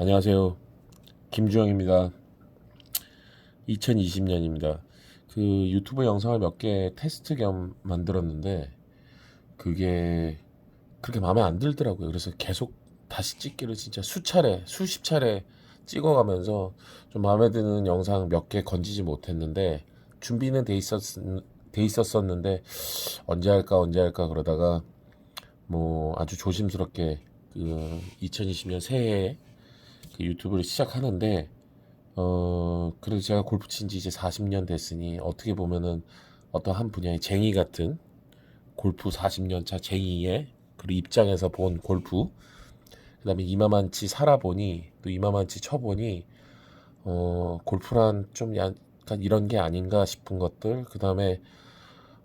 안녕하세요. 김주영입니다. 2020년입니다. 그 유튜브 영상을 몇 개 테스트 겸 만들었는데 그게 그렇게 마음에 안 들더라고요. 그래서 계속 다시 찍기를 진짜 수차례, 수십 차례 찍어가면서 좀 마음에 드는 영상 몇 개 건지지 못했는데 준비는 돼 있었 돼 있었었는데 언제 할까 언제 할까 그러다가 뭐 아주 조심스럽게 그 2020년 새해에 그 유튜브를 시작하는데 어 그래도 제가 골프 친 지 이제 40년 됐으니 어떻게 보면은 어떤 한 분야의 쟁이 같은 골프 40년 차 쟁이의 그 입장에서 본 골프 그다음에 이마만치 살아보니 또 이마만치 쳐보니 어 골프란 좀 약간 이런 게 아닌가 싶은 것들 그다음에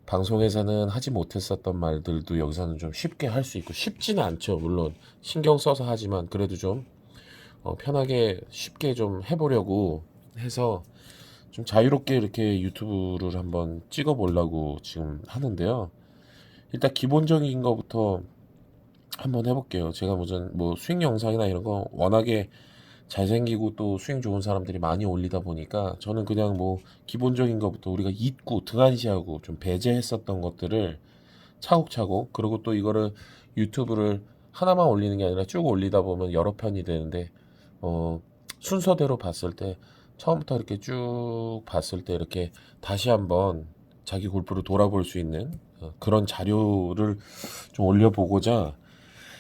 방송에서는 하지 못했었던 말들도 여기서는 좀 쉽게 할 수 있고 쉽지는 않죠. 물론 신경 써서 하지만 그래도 좀 어, 편하게 쉽게 좀 해보려고 해서 좀 자유롭게 이렇게 유튜브를 한번 찍어 보려고 지금 하는데요. 일단 기본적인 거부터 한번 해볼게요. 제가 무슨 뭐 스윙 영상이나 이런 거 워낙에 잘생기고 또 스윙 좋은 사람들이 많이 올리다 보니까 저는 그냥 뭐 기본적인 것부터 우리가 잊고 등한시하고 좀 배제했었던 것들을 차곡차곡 그리고 또 이거를 유튜브를 하나만 올리는 게 아니라 쭉 올리다 보면 여러 편이 되는데 어 순서대로 봤을 때 처음부터 이렇게 쭉 봤을 때 이렇게 다시 한번 자기 골프를 돌아볼 수 있는 어, 그런 자료를 좀 올려보고자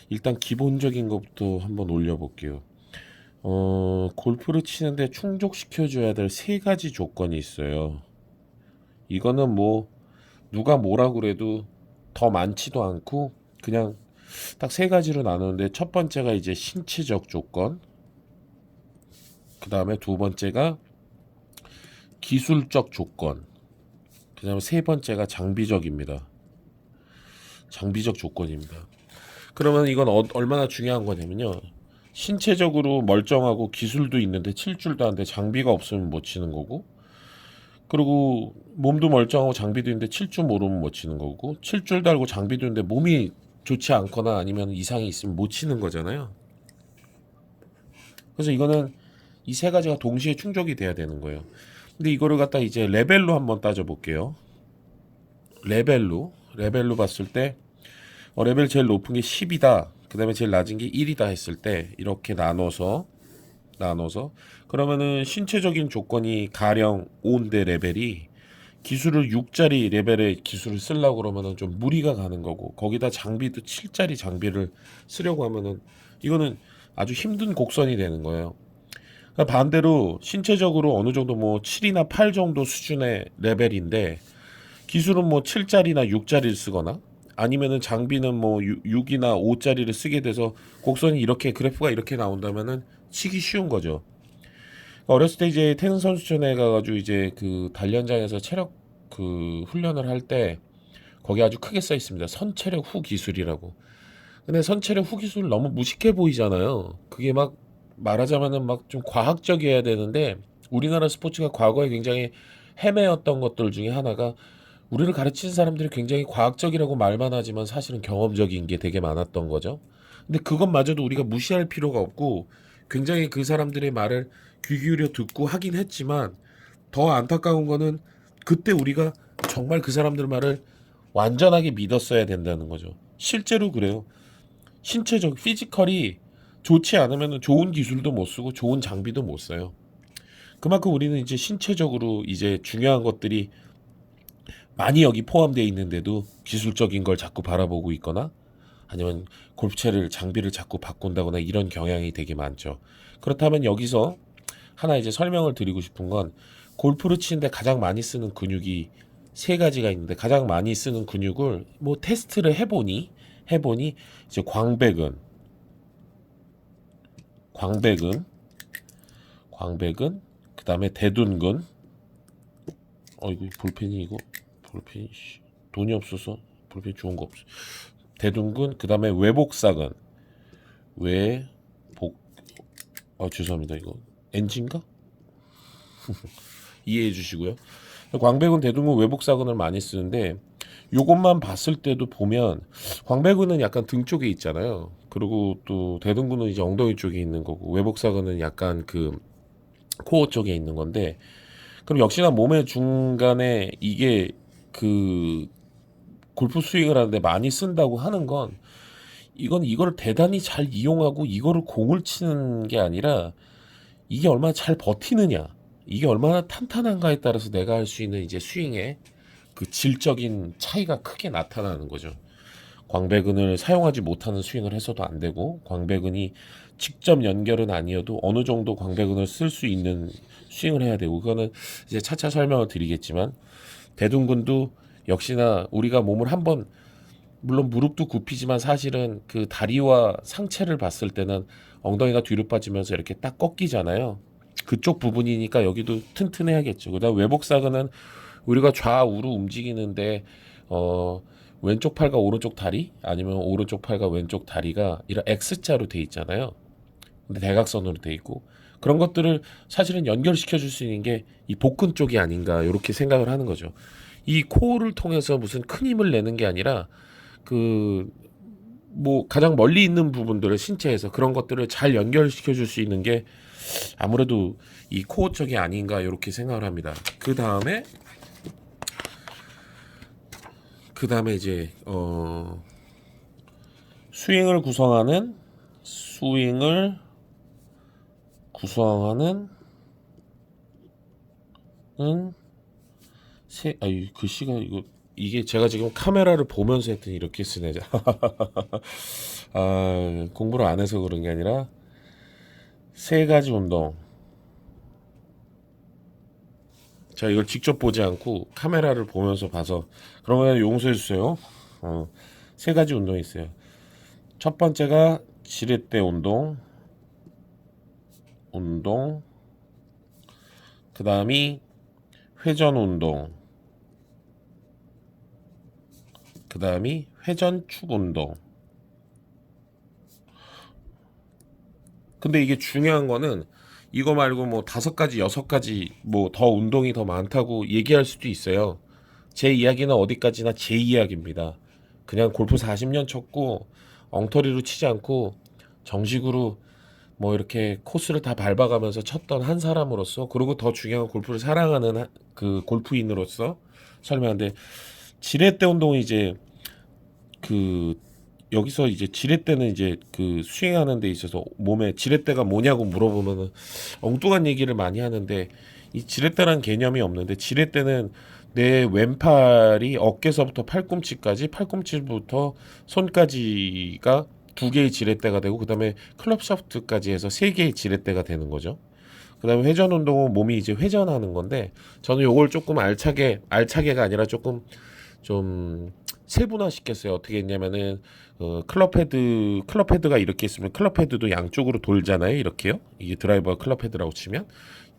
일단 기본적인 것부터 한번 올려볼게요. 어, 골프를 치는데 충족시켜줘야 될 세 가지 조건이 있어요. 이거는 뭐 누가 뭐라 그래도 더 많지도 않고 그냥 딱 세 가지로 나누는데 첫 번째가 이제 신체적 조건, 그 다음에 두 번째가 기술적 조건, 그 다음에 세 번째가 장비적입니다. 장비적 조건입니다. 그러면 이건 어- 얼마나 중요한 거냐면요. 신체적으로 멀쩡하고 기술도 있는데 칠 줄도 아는데 장비가 없으면 못 치는 거고 그리고 몸도 멀쩡하고 장비도 있는데 칠 줄 모르면 못 치는 거고 칠줄 달고 장비도 있는데 몸이 좋지 않거나 아니면 이상이 있으면 못 치는 거잖아요. 그래서 이거는 이 세 가지가 동시에 충족이 돼야 되는 거예요. 근데 이거를 갖다 이제 레벨로 한번 따져 볼게요. 레벨로 레벨로 봤을 때 어, 레벨 제일 높은 게 10이다. 그 다음에 제일 낮은 게 1이다 했을 때 이렇게 나눠서 나눠서 그러면은 신체적인 조건이 가령 5인데 레벨이 기술을 6짜리 레벨의 기술을 쓰려고 그러면은 좀 무리가 가는 거고 거기다 장비도 7짜리 장비를 쓰려고 하면은 이거는 아주 힘든 곡선이 되는 거예요. 그러니까 반대로 신체적으로 어느 정도 뭐 7이나 8 정도 수준의 레벨인데 기술은 뭐 7짜리나 6짜리를 쓰거나 아니면은 장비는 뭐 6, 6이나 5짜리를 쓰게 돼서 곡선이 이렇게 그래프가 이렇게 나온다면은 치기 쉬운 거죠. 어렸을 때 이제 태능 선수촌에 가가지고 이제 그 단련장에서 체력 그 훈련을 할 때 거기 아주 크게 써 있습니다. 선체력 후 기술이라고. 근데 선체력 후 기술 너무 무식해 보이잖아요. 그게 막 말하자면은 막 좀 과학적이어야 되는데 우리나라 스포츠가 과거에 굉장히 헤매었던 것들 중에 하나가 우리를 가르치는 사람들이 굉장히 과학적이라고 말만 하지만 사실은 경험적인 게 되게 많았던 거죠. 근데 그것마저도 우리가 무시할 필요가 없고 굉장히 그 사람들의 말을 귀 기울여 듣고 하긴 했지만 더 안타까운 거는 그때 우리가 정말 그 사람들 말을 완전하게 믿었어야 된다는 거죠. 실제로 그래요. 신체적 피지컬이 좋지 않으면 좋은 기술도 못 쓰고 좋은 장비도 못 써요. 그만큼 우리는 이제 신체적으로 이제 중요한 것들이 많이 여기 포함되어 있는데도 기술적인 걸 자꾸 바라보고 있거나 아니면 골프채를 장비를 자꾸 바꾼다거나 이런 경향이 되게 많죠. 그렇다면 여기서 하나 이제 설명을 드리고 싶은 건 골프를 치는데 가장 많이 쓰는 근육이 세 가지가 있는데 가장 많이 쓰는 근육을 뭐 테스트를 해보니 해보니 이제 광배근, 광배근, 광배근, 그 다음에 대둔근. 어 이거 볼펜이 이거 볼펜 씨, 돈이 없어서 볼펜 좋은 거 없어. 대둔근 그 다음에 외복사근 외복 어 죄송합니다 이거 엔진가 이해해 주시고요. 광배근 대둔근 외복사근을 많이 쓰는데 요것만 봤을 때도 보면 광배근은 약간 등 쪽에 있잖아요. 그리고 또 대둔근은 이제 엉덩이 쪽에 있는 거고 외복사근은 약간 그 코어 쪽에 있는 건데 그럼 역시나 몸의 중간에 이게 그 골프 스윙을 하는데 많이 쓴다고 하는 건 이건 이걸 대단히 잘 이용하고 이거를 공을 치는 게 아니라 이게 얼마나 잘 버티느냐 이게 얼마나 탄탄한가에 따라서 내가 할 수 있는 이제 스윙의 그 질적인 차이가 크게 나타나는 거죠. 광배근을 사용하지 못하는 스윙을 해서도 안 되고 광배근이 직접 연결은 아니어도 어느 정도 광배근을 쓸 수 있는 스윙을 해야 되고 그거는 이제 차차 설명을 드리겠지만 대둔근도 역시나 우리가 몸을 한번 물론 무릎도 굽히지만 사실은 그 다리와 상체를 봤을 때는 엉덩이가 뒤로 빠지면서 이렇게 딱 꺾이잖아요. 그쪽 부분이니까 여기도 튼튼해야겠죠. 그다음 외복사근은 우리가 좌우로 움직이는데 어 왼쪽 팔과 오른쪽 다리 아니면 오른쪽 팔과 왼쪽 다리가 이런 X자로 돼 있잖아요. 근데 대각선으로 돼 있고 그런 것들을 사실은 연결시켜 줄 수 있는 게 이 복근 쪽이 아닌가 이렇게 생각을 하는 거죠. 이 코어를 통해서 무슨 큰 힘을 내는 게 아니라 그 뭐 가장 멀리 있는 부분들을 신체에서 그런 것들을 잘 연결시켜 줄 수 있는 게 아무래도 이 코어 쪽이 아닌가 이렇게 생각을 합니다. 그 다음에 그 다음에 이제 어 스윙을 구성하는 스윙을 구성하는 은세 아유 글씨가 이거 이게 제가 지금 카메라를 보면서 했더니 이렇게 쓰네. 아 공부를 안 해서 그런 게 아니라 세 가지 운동. 자 이걸 직접 보지 않고 카메라를 보면서 봐서 그러면 용서해 주세요. 어, 세 가지 운동이 있어요. 첫 번째가 지렛대 운동, 운동. 그 다음이 회전 운동. 그 다음이 회전축 운동. 근데 이게 중요한 거는 이거 말고 뭐 다섯 가지, 여섯 가지 뭐 더 운동이 더 많다고 얘기할 수도 있어요. 제 이야기는 어디까지나 제 이야기입니다. 그냥 골프 40년 쳤고 엉터리로 치지 않고 정식으로 뭐 이렇게 코스를 다 밟아가면서 쳤던 한 사람으로서 그리고 더 중요한 골프를 사랑하는 한- 그 골프인으로서 설명하는데 지렛대 운동이 이제 그 여기서 이제 지렛대는 이제 그 스윙하는 데 있어서 몸에 지렛대가 뭐냐고 물어보면은 엉뚱한 얘기를 많이 하는데 이 지렛대란 개념이 없는데 지렛대는 내 왼팔이 어깨서부터 팔꿈치까지 팔꿈치부터 손까지가 두 개의 지렛대가 되고 그다음에 클럽 샤프트까지 해서 세 개의 지렛대가 되는 거죠. 그다음에 회전 운동은 몸이 이제 회전하는 건데 저는 요걸 조금 알차게 알차게가 아니라 조금 좀 세분화 시켰어요. 어떻게 했냐면은 어, 클럽 헤드 클럽 헤드가 이렇게 있으면 클럽 헤드도 양쪽으로 돌잖아요. 이렇게요. 이게 드라이버가 클럽 헤드라고 치면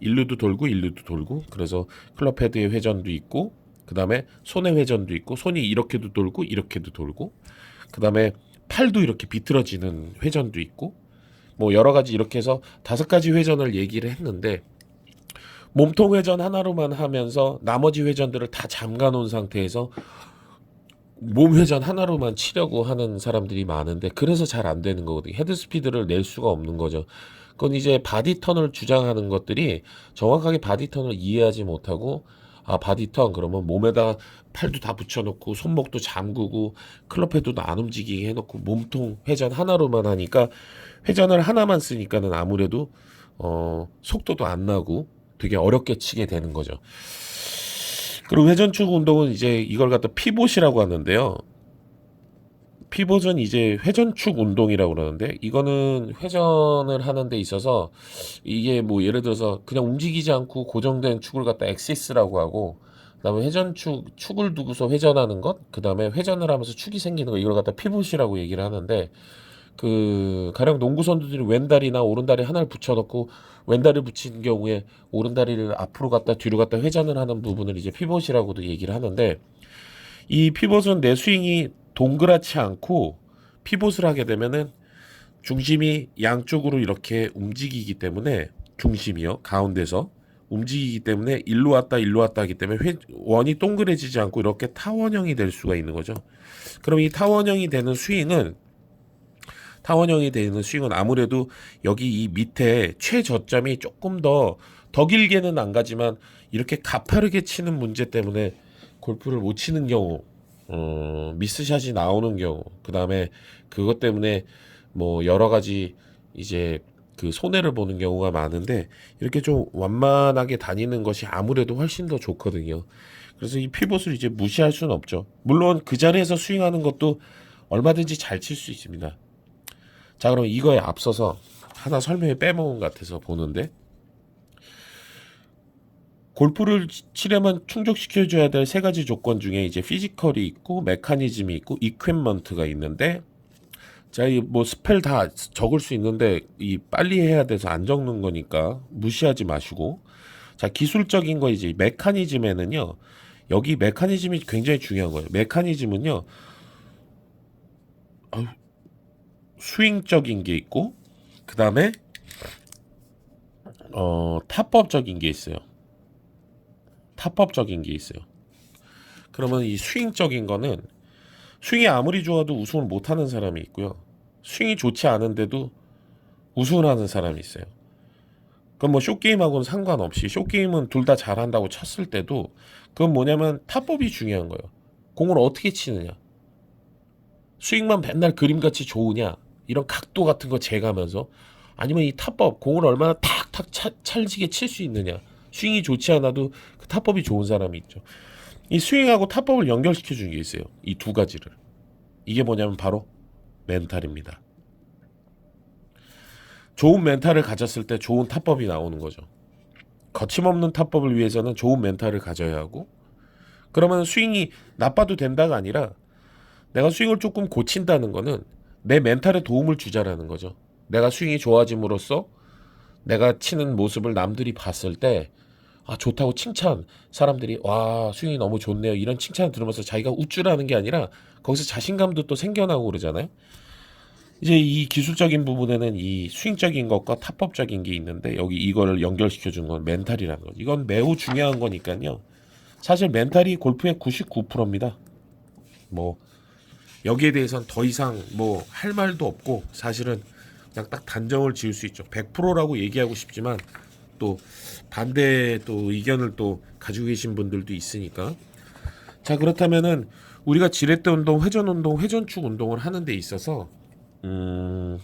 일루도 돌고 일루도 돌고 그래서 클럽 헤드의 회전도 있고 그다음에 손의 회전도 있고 손이 이렇게도 돌고 이렇게도 돌고 그다음에 팔도 이렇게 비틀어지는 회전도 있고 뭐 여러 가지 이렇게 해서 다섯 가지 회전을 얘기를 했는데 몸통 회전 하나로만 하면서 나머지 회전들을 다 잠가 놓은 상태에서 몸 회전 하나로만 치려고 하는 사람들이 많은데 그래서 잘 안 되는 거거든요. 헤드 스피드를 낼 수가 없는 거죠. 그건 이제 바디 턴을 주장하는 것들이 정확하게 바디 턴을 이해하지 못하고 아 바디 턴 그러면 몸에다 팔도 다 붙여놓고 손목도 잠그고 클럽 헤드도 안 움직이게 해놓고 몸통 회전 하나로만 하니까 회전을 하나만 쓰니까는 아무래도 어 속도도 안 나고 되게 어렵게 치게 되는 거죠. 그리고 회전축 운동은 이제 이걸 갖다 피봇이라고 하는데요. 피봇은 이제 회전축 운동이라고 그러는데 이거는 회전을 하는 데 있어서 이게 뭐 예를 들어서 그냥 움직이지 않고 고정된 축을 갖다 엑시스라고 하고 그다음에 회전축 축을 두고서 회전하는 것 그다음에 회전을 하면서 축이 생기는 거 이걸 갖다 피봇이라고 얘기를 하는데 그 가령 농구 선수들이 왼다리나 오른다리 하나를 붙여놓고 왼다리를 붙인 경우에 오른다리를 앞으로 갔다 뒤로 갔다 회전을 하는 부분을 이제 피봇이라고도 얘기를 하는데 이 피봇은 내 스윙이 동그랗지 않고 피봇을 하게 되면은 중심이 양쪽으로 이렇게 움직이기 때문에 중심이요 가운데서 움직이기 때문에 일로 왔다 일로 왔다 하기 때문에 회, 원이 동그래지지 않고 이렇게 타원형이 될 수가 있는 거죠. 그럼 이 타원형이 되는 스윙은 타원형이 되는 스윙은 아무래도 여기 이 밑에 최저점이 조금 더더 길게는 안 가지만 이렇게 가파르게 치는 문제 때문에 골프를 못 치는 경우, 어, 미스샷이 나오는 경우, 그 다음에 그것 때문에 뭐 여러 가지 이제 그 손해를 보는 경우가 많은데 이렇게 좀 완만하게 다니는 것이 아무래도 훨씬 더 좋거든요. 그래서 이 피봇을 이제 무시할 수는 없죠. 물론 그 자리에서 스윙하는 것도 얼마든지 잘 칠 수 있습니다. 자, 그럼 이거에 앞서서 하나 설명에 빼먹은 것 같아서 보는데 골프를 치- 치려면 충족시켜줘야 될 세 가지 조건 중에 이제 피지컬이 있고 메커니즘이 있고 이퀴먼트가 있는데 제가 이뭐 스펠 다 적을 수 있는데 이 빨리 해야 돼서 안 적는 거니까 무시하지 마시고. 자 기술적인 거 이제 메커니즘에는요 여기 메커니즘이 굉장히 중요한 거예요. 메커니즘은요 아유, 스윙적인 게 있고 그 다음에 어 타법적인 게 있어요 타법적인 게 있어요 그러면 이 스윙적인 거는 스윙이 아무리 좋아도 우승을 못 하는 사람이 있고요. 스윙이 좋지 않은데도 우승을 하는 사람이 있어요. 그럼 뭐 쇼게임하고는 상관없이 쇼게임은 둘 다 잘한다고 쳤을 때도 그건 뭐냐면 타법이 중요한 거예요. 공을 어떻게 치느냐. 스윙만 맨날 그림같이 좋으냐. 이런 각도 같은 거 재가면서 아니면 이 타법 공을 얼마나 탁탁 차, 찰지게 칠 수 있느냐. 스윙이 좋지 않아도 그 타법이 좋은 사람이 있죠. 이 스윙하고 타법을 연결시켜 주는 게 있어요. 이 두 가지를. 이게 뭐냐면 바로 멘탈입니다. 좋은 멘탈을 가졌을 때 좋은 타법이 나오는 거죠. 거침없는 타법을 위해서는 좋은 멘탈을 가져야 하고 그러면 스윙이 나빠도 된다가 아니라 내가 스윙을 조금 고친다는 거는 내 멘탈에 도움을 주자라는 거죠. 내가 스윙이 좋아짐으로써 내가 치는 모습을 남들이 봤을 때 아, 좋다고 칭찬. 사람들이, 와, 스윙이 너무 좋네요. 이런 칭찬을 들으면서 자기가 우쭐하는 게 아니라 거기서 자신감도 또 생겨나고 그러잖아요. 이제 이 기술적인 부분에는 이 스윙적인 것과 타법적인 게 있는데 여기 이거를 연결시켜 준건 멘탈이라는 거. 이건 매우 중요한 거니까요. 사실 멘탈이 골프의 99%입니다. 뭐 여기에 대해서는 더 이상 뭐 할 말도 없고 사실은 그냥 딱 단정을 지을 수 있죠. 100%라고 얘기하고 싶지만 또 반대 또 의견을 또 가지고 계신 분들도 있으니까 자 그렇다면은 우리가 지렛대 운동, 회전 운동, 회전축 운동을 하는 데 있어서 음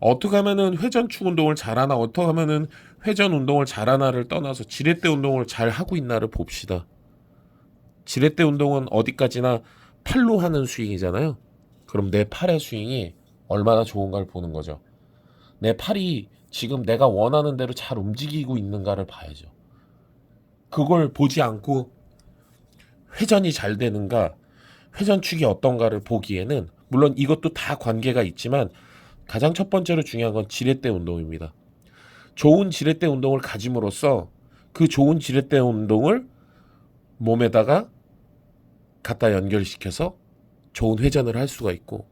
어떻게 하면은 회전축 운동을 잘하나 어떻게 하면은 회전 운동을 잘하나를 떠나서 지렛대 운동을 잘 하고 있나를 봅시다. 지렛대 운동은 어디까지나 팔로 하는 스윙이잖아요. 그럼 내 팔의 스윙이 얼마나 좋은가를 보는 거죠. 내 팔이 지금 내가 원하는 대로 잘 움직이고 있는가를 봐야죠. 그걸 보지 않고 회전이 잘 되는가, 회전축이 어떤가를 보기에는 물론 이것도 다 관계가 있지만 가장 첫 번째로 중요한 건 지렛대 운동입니다. 좋은 지렛대 운동을 가짐으로써 그 좋은 지렛대 운동을 몸에다가 갖다 연결시켜서 좋은 회전을 할 수가 있고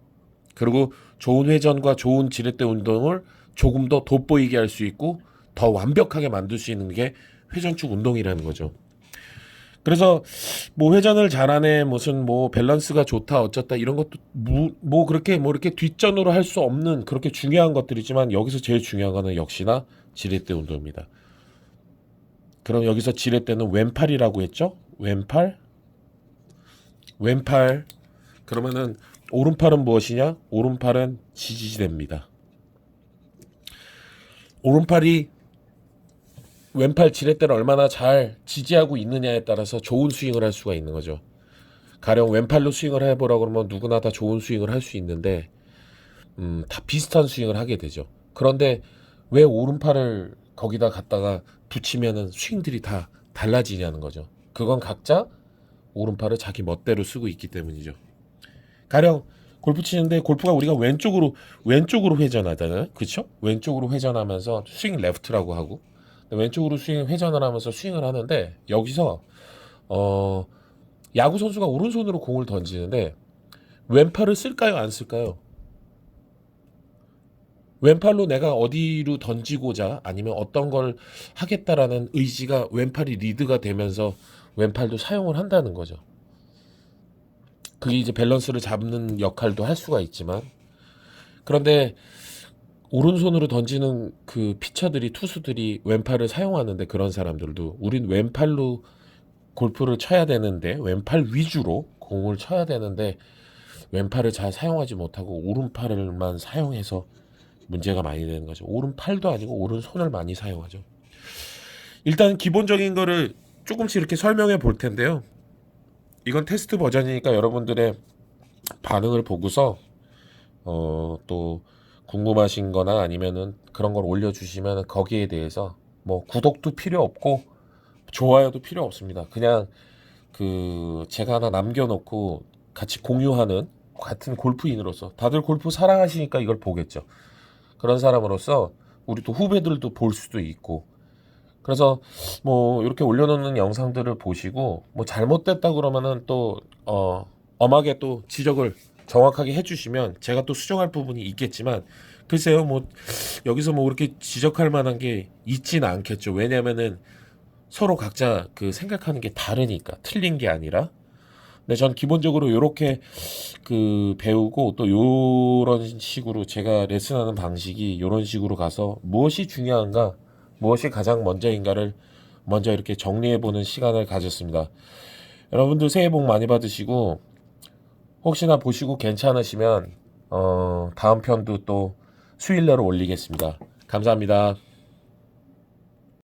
그리고 좋은 회전과 좋은 지렛대 운동을 조금 더 돋보이게 할 수 있고 더 완벽하게 만들 수 있는 게 회전축 운동이라는 거죠. 그래서 뭐 회전을 잘하네 무슨 뭐 밸런스가 좋다 어쩌다 이런 것도 무, 뭐 그렇게 뭐 이렇게 뒷전으로 할 수 없는 그렇게 중요한 것들이지만 여기서 제일 중요한 거는 역시나 지렛대 운동입니다. 그럼 여기서 지렛대는 왼팔이라고 했죠? 왼팔 왼팔 그러면은 오른팔은 무엇이냐? 오른팔은 지지대입니다. 오른팔이 왼팔 지렛대를 얼마나 잘 지지하고 있느냐에 따라서 좋은 스윙을 할 수가 있는 거죠. 가령 왼팔로 스윙을 해보라 그러면 누구나 다 좋은 스윙을 할 수 있는데 음, 다 비슷한 스윙을 하게 되죠. 그런데 왜 오른팔을 거기다 갖다가 붙이면은 스윙들이 다 달라지냐는 거죠. 그건 각자 오른팔을 자기 멋대로 쓰고 있기 때문이죠. 가령 골프 치는데 골프가 우리가 왼쪽으로 왼쪽으로 회전하잖아요. 그렇죠? 왼쪽으로 회전하면서 스윙 레프트라고 하고 왼쪽으로 스윙 회전을 하면서 스윙을 하는데 여기서 어 야구 선수가 오른손으로 공을 던지는데 왼팔을 쓸까요, 안 쓸까요? 왼팔로 내가 어디로 던지고자 아니면 어떤 걸 하겠다라는 의지가 왼팔이 리드가 되면서 왼팔도 사용을 한다는 거죠. 그게 이제 밸런스를 잡는 역할도 할 수가 있지만 그런데 오른손으로 던지는 그 피처들이 투수들이 왼팔을 사용하는데 그런 사람들도 우린 왼팔로 골프를 쳐야 되는데 왼팔 위주로 공을 쳐야 되는데 왼팔을 잘 사용하지 못하고 오른팔을만 사용해서 문제가 많이 되는 거죠. 오른팔도 아니고 오른손을 많이 사용하죠. 일단 기본적인 거를 조금씩 이렇게 설명해 볼 텐데요. 이건 테스트 버전이니까 여러분들의 반응을 보고서 어, 또 궁금하신 거나 아니면은 그런 걸 올려주시면 거기에 대해서 뭐 구독도 필요 없고 좋아요도 필요 없습니다. 그냥 그 제가 하나 남겨놓고 같이 공유하는 같은 골프인으로서 다들 골프 사랑하시니까 이걸 보겠죠. 그런 사람으로서 우리 또 후배들도 볼 수도 있고 그래서 뭐 이렇게 올려놓는 영상들을 보시고 뭐 잘못됐다 그러면은 또 어, 엄하게 또 지적을 정확하게 해주시면 제가 또 수정할 부분이 있겠지만 글쎄요 뭐 여기서 뭐 그렇게 지적할 만한 게 있지는 않겠죠. 왜냐면은 서로 각자 그 생각하는 게 다르니까 틀린 게 아니라. 근데 전 기본적으로 요렇게 그 배우고 또 요런 식으로 제가 레슨하는 방식이 요런 식으로 가서 무엇이 중요한가 무엇이 가장 먼저인가를 먼저 이렇게 정리해 보는 시간을 가졌습니다. 여러분들 새해 복 많이 받으시고 혹시나 보시고 괜찮으시면 어 다음 편도 또 수일내로 올리겠습니다. 감사합니다.